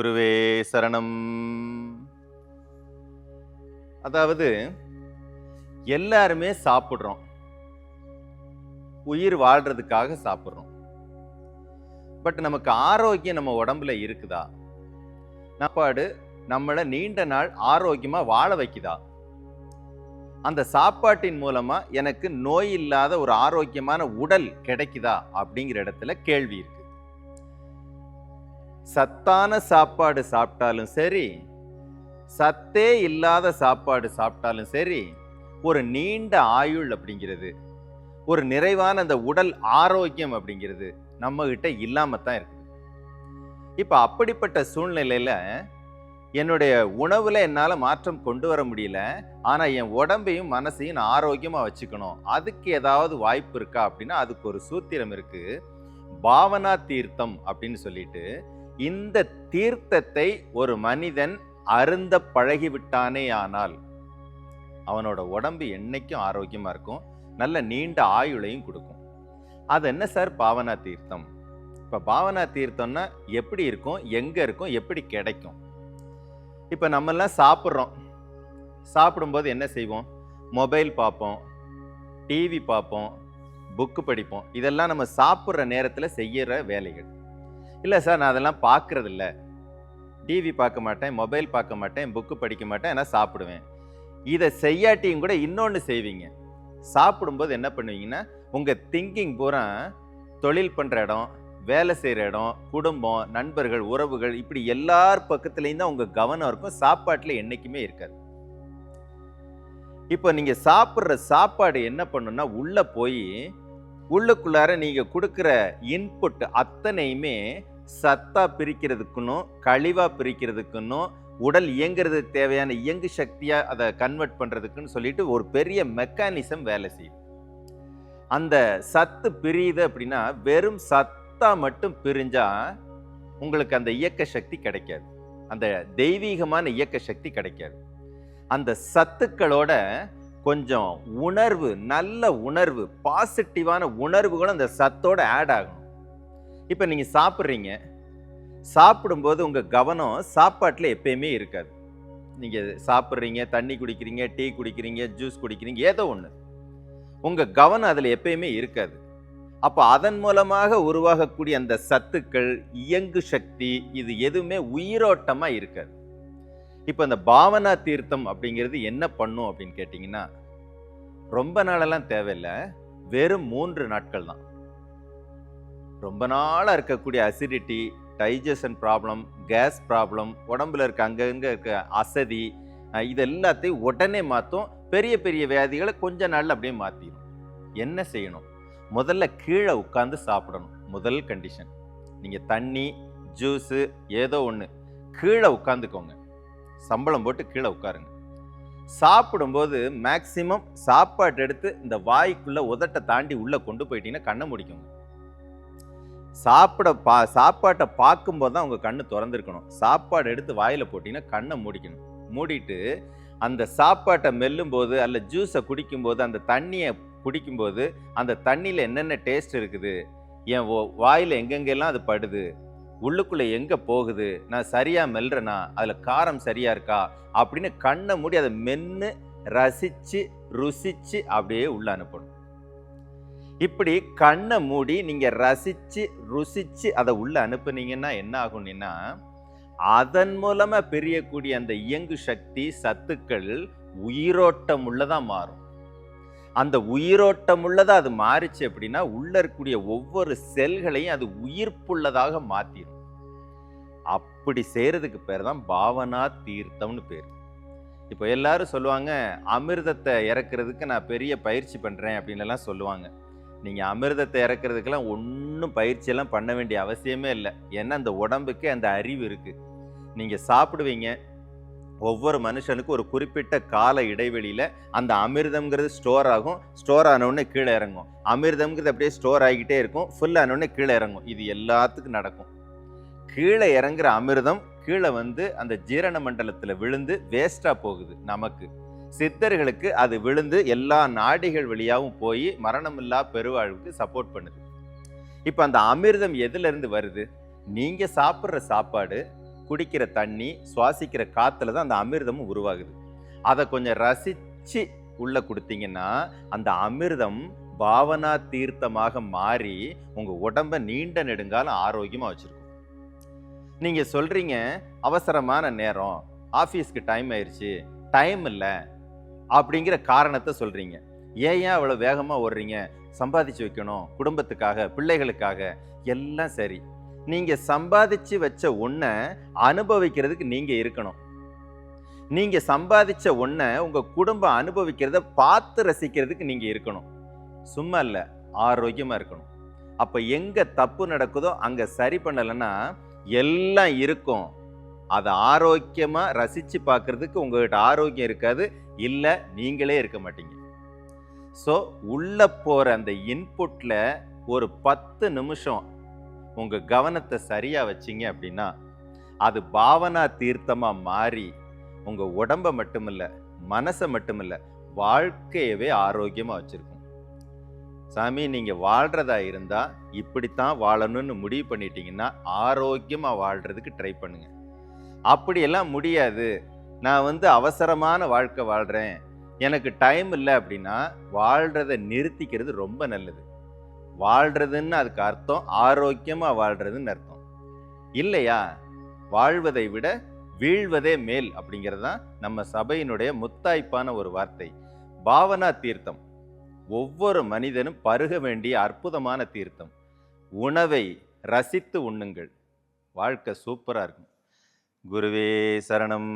குருவே சரணம். அதாவது எல்லாருமே சாப்பிட்றோம். உயிர் வாழ்றதுக்காக சாப்பிட்றோம். பட் நமக்கு ஆரோக்கியம் நம்ம உடம்புல இருக்குதா? சாப்பாடு நம்மளை நீண்ட நாள் ஆரோக்கியமாக வாழ வைக்குதா? அந்த சாப்பாட்டின் மூலமா எனக்கு நோய் இல்லாத ஒரு ஆரோக்கியமான உடல் கிடைக்குதா? அப்படிங்கிற இடத்துல கேள்வி இருக்கு. சத்தான சாப்பாடு சாப்பிட்டாலும் சரி சத்தே இல்லாத சாப்பாடு சாப்பிட்டாலும் சரி ஒரு நீண்ட ஆயுள் அப்படிங்கிறது ஒரு நிறைவான அந்த உடல் ஆரோக்கியம் அப்படிங்கிறது நம்ம கிட்ட இல்லாம தான் இருக்குது. இப்போ அப்படிப்பட்ட சூழ்நிலையில என்னுடைய உணவுல என்னால் மாற்றம் கொண்டு வர முடியல ஆனால் என் உடம்பையும் மனசையும் நான் ஆரோக்கியமாக வச்சுக்கணும். அதுக்கு ஏதாவது வாய்ப்பு இருக்கா அப்படின்னா அதுக்கு ஒரு சூத்திரம் இருக்கு. பாவனா தீர்த்தம் அப்படின்னு சொல்லிட்டு இந்த தீர்த்தத்தை ஒரு மனிதன் அருந்த பழகிவிட்டானே ஆனால் அவனோட உடம்பு என்னைக்கும் ஆரோக்கியமாக இருக்கும் நல்ல நீண்ட ஆயுளையும் கொடுக்கும். அது என்ன சார் பாவனா தீர்த்தம். இப்போ பாவனா தீர்த்தம்னா எப்படி இருக்கும் எங்கே இருக்கும் எப்படி கிடைக்கும்? இப்போ நம்மெல்லாம் சாப்பிட்றோம். சாப்பிடும்போது என்ன செய்வோம்? மொபைல் பார்ப்போம் டிவி பார்ப்போம் புக்கு படிப்போம். இதெல்லாம் நம்ம சாப்பிட்ற நேரத்தில் செய்கிற வேலைகள். இல்லை சார் நான் அதெல்லாம் பார்க்குறதில்ல டிவி பார்க்க மாட்டேன் மொபைல் பார்க்க மாட்டேன் புக்கு படிக்க மாட்டேன் ஏன்னா சாப்பிடுவேன். இதை செய்யாட்டியும் கூட இன்னொன்று செய்வீங்க. சாப்பிடும்போது என்ன பண்ணுவீங்கன்னா உங்கள் திங்கிங் பூரா தொழில் பண்ணுற இடம் வேலை செய்கிற இடம் குடும்பம் நண்பர்கள் உறவுகள் இப்படி எல்லார் பக்கத்துலேயும் தான் உங்கள் கவனம் இருக்கும். சாப்பாட்டில் என்றைக்குமே இருக்காது. இப்போ நீங்கள் சாப்பிட்ற சாப்பாடு என்ன பண்ணுன்னா உள்ளே போய் உள்ளுக்குள்ளார நீங்கள் கொடுக்குற இன்புட் அத்தனையுமே சத்தாக பிரிக்கிறதுக்குன்னும் கழிவாக பிரிக்கிறதுக்குன்னும் உடல் இயங்குறதுக்கு தேவையான இயங்கு சக்தியாக அதை கன்வெர்ட் பண்ணுறதுக்குன்னு சொல்லிட்டு ஒரு பெரிய மெக்கானிசம் வேலை செய்யும். அந்த சத்து பிரியுது அப்படின்னா வெறும் சத்தாக மட்டும் பிரிஞ்சால் உங்களுக்கு அந்த இயக்க சக்தி கிடைக்காது. அந்த தெய்வீகமான இயக்க சக்தி கிடைக்காது. அந்த சத்துக்களோட கொஞ்சம் உணர்வு நல்ல உணர்வு பாசிட்டிவான உணர்வுகளும் அந்த சத்தோட ஆட் ஆகணும் இப்போ நீங்கள் சாப்பிட்றீங்க. சாப்பிடும்போது உங்கள் கவனம் சாப்பாட்டில் எப்பயுமே இருக்காது. நீங்கள் சாப்பிட்றீங்க தண்ணி குடிக்கிறீங்க டீ குடிக்கிறீங்க ஜூஸ் குடிக்கிறீங்க ஏதோ ஒன்று உங்கள் கவனம் அதில் எப்பயுமே இருக்காது. அப்போ அதன் மூலமாக உருவாகக்கூடிய அந்த சத்துக்கள் இயங்கு சக்தி இது எதுவுமே உயிரோட்டமாக இருக்காது. இப்போ இந்த பாவனா தீர்த்தம் அப்படிங்கிறது என்ன பண்ணும் அப்படின்னு கேட்டிங்கன்னா ரொம்ப நாளெல்லாம் தேவையில்லை. வெறும் மூன்று நாட்கள் தான் ரொம்ப நாளாக இருக்கக்கூடிய acidity digestion problem gas problem உடம்புல இருக்க அங்கங்கே இருக்க அசதி இது எல்லாத்தையும் உடனே மாற்றும் பெரிய பெரிய வியாதிகளை கொஞ்ச நாளில் அப்படியே மாற்றிடும் என்ன செய்யணும்? முதல்ல கீழே உட்காந்து சாப்பிடணும். முதல் கண்டிஷன் நீங்கள் தண்ணி ஜூஸு ஏதோ ஒன்று கீழே உட்காந்துக்கோங்க சம்பளம் போட்டு கீழே உட்காருங்க. சாப்பிடும்போது மேக்சிமம் சாப்பாட்டு எடுத்து இந்த வாய்க்குள்ளே உதட்டை தாண்டி உள்ளே கொண்டு போயிட்டீங்கன்னா கண்ணை முடிக்கோங்க. சாப்பிட பா சாப்பாட்டை பார்க்கும்போது தான் உங்கள் கண்ணு திறந்துருக்கணும். சாப்பாடு எடுத்து வாயில் போட்டிங்கன்னா கண்ணை மூடிக்கணும். மூடிட்டு அந்த சாப்பாட்டை மெல்லும்போது அல்ல ஜூஸை குடிக்கும்போது அந்த தண்ணியை குடிக்கும்போது அந்த தண்ணியில் என்னென்ன டேஸ்ட் இருக்குது? என் ஓ- எங்கெங்கெல்லாம் அது படுது? உள்ளுக்குள்ளே எங்கே போகுது? நான் சரியாக மெல்றேனா? அதில் காரம் சரியாக இருக்கா? அப்படின்னு கண்ணை மூடி அதை மென்று ரசித்து ருசித்து அப்படியே உள்ளே அனுப்பணும். இப்படி கண்ணை மூடி நீங்கள் ரசித்து ருசித்து அதை உள்ளே அனுப்புனீங்கன்னா என்ன ஆகும்னா அதன் மூலமாக பெரியக்கூடிய அந்த இயங்கு சக்தி சத்துக்கள் உயிரோட்டம் உள்ளதாக மாறும். அந்த உயிரோட்டம் உள்ளதாக அது மாறிச்சு அப்படின்னா உள்ள இருக்கக்கூடிய ஒவ்வொரு செல்களையும் அது உயிர்ப்புள்ளதாக மாற்றிடும் அப்படி செய்கிறதுக்கு பேர் தான் பாவனா தீர்த்தம்னு பேர். இப்போ எல்லாரும் சொல்லுவாங்க அமிர்தத்தை இறக்குறதுக்கு நான் பெரிய பயிற்சி பண்ணுறேன் அப்படின்லாம் சொல்லுவாங்க. நீங்கள் அமிர்தத்தை இறக்கிறதுக்கெல்லாம் ஒன்றும் பயிற்சியெல்லாம் பண்ண வேண்டிய அவசியமே இல்லை. ஏன்னா அந்த உடம்புக்கு அந்த அறிவு இருக்குது நீங்கள் சாப்பிடுவீங்க. ஒவ்வொரு மனுஷனுக்கும் ஒரு குறிப்பிட்ட கால இடைவெளியில் அந்த அமிர்தம்ங்கிறது ஸ்டோர் ஆகும். ஸ்டோர் ஆனவுடனே கீழே இறங்கும். அமிர்தம்ங்கிறது அப்படியே ஸ்டோர் ஆகிக்கிட்டே இருக்கும். ஃபுல் ஆனவுடனே கீழே இறங்கும். இது எல்லாத்துக்கும் நடக்கும். கீழே இறங்குற அமிர்தம் கீழே வந்து அந்த ஜீரண மண்டலத்தில் விழுந்து வேஸ்ட்டாக போகுது நமக்கு. சித்தர்களுக்கு அது விழுந்து எல்லா நாடிகள் வழியாகவும் போய் மரணமில்லா பெருவாழ்வுக்கு சப்போர்ட் பண்ணுது. இப்போ அந்த அமிர்தம் எதுலேருந்து வருது? நீங்கள் சாப்பிட்ற சாப்பாடு குடிக்கிற தண்ணி சுவாசிக்கிற காற்றுல தான் அந்த அமிர்தமும் உருவாகுது. அதை கொஞ்சம் ரசித்து உள்ளே கொடுத்தீங்கன்னா அந்த அமிர்தம் பாவனா தீர்த்தமாக மாறி உங்கள் உடம்ப நீண்ட நெடுங்காலம் ஆரோக்கியமாக வச்சுருக்கும். நீங்கள் சொல்கிறீங்க அவசரமான நேரம் ஆஃபீஸ்க்கு டைம் ஆயிடுச்சு டைம் இல்லை அப்படிங்கிற காரணத்தை சொல்றீங்க. ஏன் ஏன் அவ்வளோ வேகமாக ஓடுறீங்க? சம்பாதிச்சு வைக்கணும் குடும்பத்துக்காக பிள்ளைகளுக்காக எல்லாம் சரி. நீங்க சம்பாதிச்சு வச்ச ஒன்றை அனுபவிக்கிறதுக்கு நீங்க இருக்கணும். நீங்க சம்பாதிச்ச ஒன்றை உங்க குடும்பம் அனுபவிக்கிறத பார்த்து ரசிக்கிறதுக்கு நீங்க இருக்கணும். சும்மா இல்லை ஆரோக்கியமா இருக்கணும். அப்ப எங்க தப்பு நடக்குதோ அங்க சரி பண்ணலைன்னா எல்லாம் இருக்கும். அதை ஆரோக்கியமாக ரசித்து பார்க்குறதுக்கு உங்கள்கிட்ட ஆரோக்கியம் இருக்காது இல்லை நீங்களே இருக்க மாட்டீங்க. ஸோ உள்ளே போகிற அந்த இன்புட்டில் ஒரு பத்து நிமிஷம் உங்கள் கவனத்தை சரியாக வச்சீங்க அப்படின்னா அது பாவனா தீர்த்தமாக மாறி உங்கள் உடம்பை மட்டுமில்ல மனசை மட்டுமில்ல வாழ்க்கையவே ஆரோக்கியமாக வச்சுருக்கும். சாமி நீங்கள் வாழ்கிறதா இருந்தால் இப்படித்தான் வாழணும்னு முடிவு பண்ணிட்டீங்கன்னா ஆரோக்கியமாக வாழ்கிறதுக்கு ட்ரை பண்ணுங்கள் அப்படியெல்லாம் முடியாது. நான் வந்து அவசரமான வாழ்க்கை வாழ்கிறேன் எனக்கு டைம் இல்லை அப்படின்னா வாழ்கிறத நிறுத்திக்கிறது ரொம்ப நல்லது. வாழ்கிறதுன்னு அதுக்கு அர்த்தம் ஆரோக்கியமாக வாழ்கிறதுன்னு அர்த்தம். இல்லையா? வாழ்வதை விட வீழ்வதே மேல் அப்படிங்கிறது தான் நம்ம சபையினுடைய முத்தாய்ப்பான ஒரு வார்த்தை. பாவனா தீர்த்தம். ஒவ்வொரு மனிதனும் பருக வேண்டிய அற்புதமான தீர்த்தம். உணவை ரசித்து உண்ணுங்கள். வாழ்க்கை சூப்பராக இருக்கும். குருவே சரணம்.